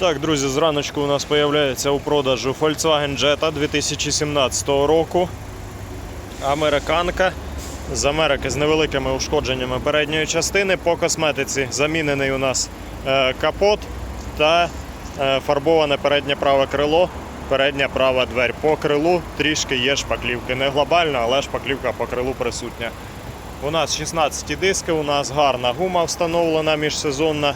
Так, друзі, зраночку у нас з'являється у продажу Volkswagen Jetta 2017 року. Американка з Америки з невеликими ушкодженнями передньої частини. По косметиці замінений у нас е, капот та е, фарбоване переднє праве крило, передня права дверь. По крилу трішки є шпаклівки. Не глобально, але шпаклівка по крилу присутня. У нас 16 диски, у нас гарна гума встановлена міжсезонна.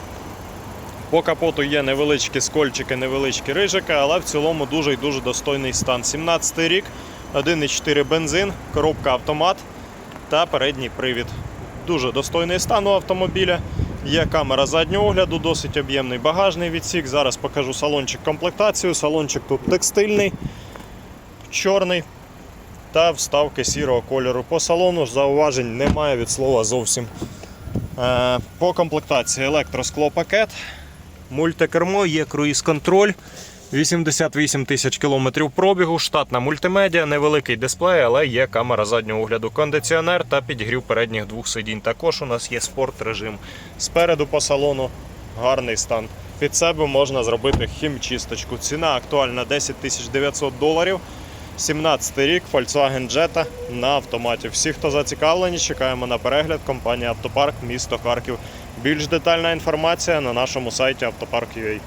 По капоту є невеличкі скольчики, невеличкі рижики, але в цілому дуже і дуже достойний стан. 17 рік, 1,4 бензин, коробка автомат та передній привід. Дуже достойний стан у автомобіля. Є камера заднього огляду, досить об'ємний багажний відсік. Зараз покажу салончик комплектацію. Салончик тут текстильний, чорний та вставки сірого кольору. По салону зауважень немає від слова зовсім. Е, По комплектації електросклопакет, мультикермо, є круїз-контроль, 88 тисяч кілометрів пробігу, штатна мультимедіа, невеликий дисплей, але є камера заднього огляду, кондиціонер та підігрів передніх двох сидінь. Також у нас є спорт режим. Спереду по салону гарний стан. Під себе можна зробити хімчисточку. Ціна актуальна 10 тисяч 900 доларів. 17 рік Volkswagen Jetta на автоматі. Всі, хто зацікавлені, чекаємо на перегляд. Компанія Автопарк, місто Харків. Більш детальна інформація на нашому сайті автопарк.ua.